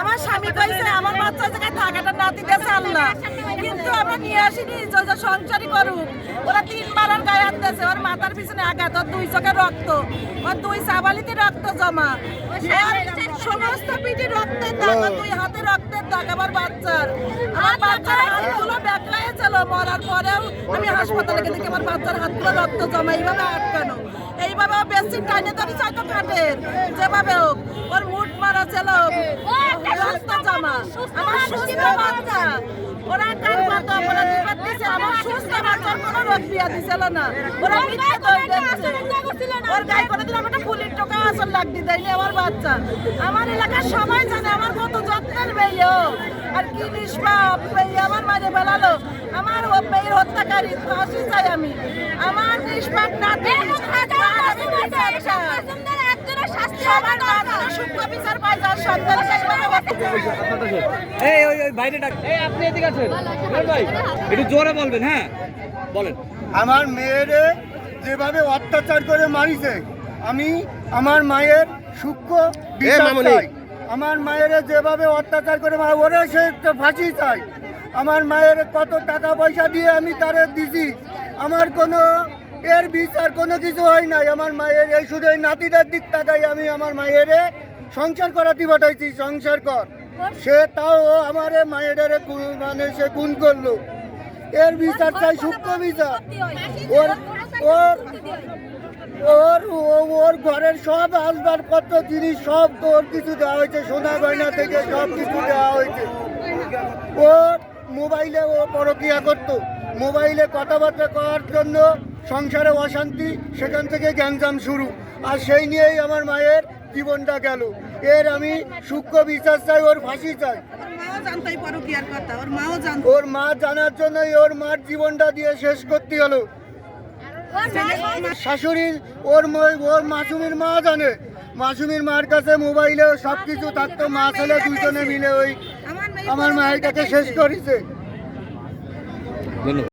আমার স্বামী কইছে, আমার বাচ্চা জায়গায় থাকাটা নাতি দেশে আল্লাহ কিন্তু আমরা নিয়ে আসিনি, যে সংসারই করুক। ওরা তিনবার ওর গায়ে দিয়েছে, ওর মাথার পিছনে আঘাত, ওর দুই চোখে রক্ত, ওর দুই চাবালিতে রক্ত জমা। সমস্ত পিঠে রক্তের দাগ দুই হাতে রক্তের দাগ আমার বাচ্চার। আমার বাচ্চার হাতগুলো ব্যাকলায় ছিল, মরার পরেও আমি হাসপাতালে গেলে আমার বাচ্চার হাতগুলো রক্ত জমা। এইভাবে আটকানো। এইভাবে বেশি টাইনে ধরে চাইতো কাটের যেভাবে হোক ওর মুঠ মারা ছিল রক্ত জমা আমার সুস্থ বাচ্চা ওরা কার কথা ওরা দিবার আমার সুস্থ বাচ্চার কোনো রোগ বিয়া দিছিল না ওরা মিথ্যে দই দিচ্ছে ওর গায়ে কোনোদিন আমার একটা ফুলির টোকা আসল লাগতে দেয়নি আমার বাচ্চা আমার এলাকার সবাই জানে আমার কত যত্নের মেয়ে ও। আর কি নিষ্পাপ মেয়ে আমার মাঝে বেলালো আমার ও মেয়ের হত্যাকারী ফাঁসি চাই আমি আমার নিষ্পাপ নাতি আমি বিচার চাই। সবার সূক্ষ্ম বিচার পায় যার সন্তান এই ওই ওই বাইরে ডাক। এই আপনি এদিকে আছেন। ভাই। একটু জোরে বলবেন হ্যাঁ? বলেন। আমার মেয়েরে যেভাবে অত্যাচার করে মারিছে আমি আমার মায়ের সূক্ষ্ম বিচার মামুনি। চাই। আমার মায়ের যেভাবে অত্যাচার করে মারা ওরে সে তো ফাঁসি চাই। আমার মায়ের কত টাকা পয়সা দিয়ে আমি তারে দিছি আমার কোনো এর বিচার কোনো কিছু হয় নাই। আমার মায়ের এই শুধু এই নাতিটার দিক তাকাই আমি আমার মায়ের সংসার করাতে পাঠাইছি সংসার কর। সে তাও আমার মায়ের মানে সে গুণ করল। এর বিচার চাই সূক্ষ্ম বিচার। ওর ওর ওর ওর ঘরের সব আসবাবপত্র, জিনিস সব ওর কিছু দেওয়া হয়েছে, সোনা গয়না থেকে সব কিছু দেওয়া হয়েছে। ও মোবাইলে ও পরকিয়া করতো। মোবাইলে কথাবার্তা করার জন্য সংসারে অশান্তি, সেখান থেকে গ্যাঞ্জাম শুরু। আর সেই নিয়েই আমার মায়ের জীবনটা গেল। এর আমি সূক্ষ্ম বিচার চাই ওর ফাঁসি চাই। মাও জানতাই পারো কি আর কথা ওর মাও জানতো। ওর মা জানার জন্যই ওর মার জীবনটা দিয়ে শেষ করতে হলো। শাশুড়ি ওর ওর মাসুমির মা জানে। মাসুমির মার কাছে মোবাইলে সব কিছু থাকতো মা ছেলে দুজনে মিলে ওই আমার মেয়ে আমার মায়েরটাকে শেষ করেছে।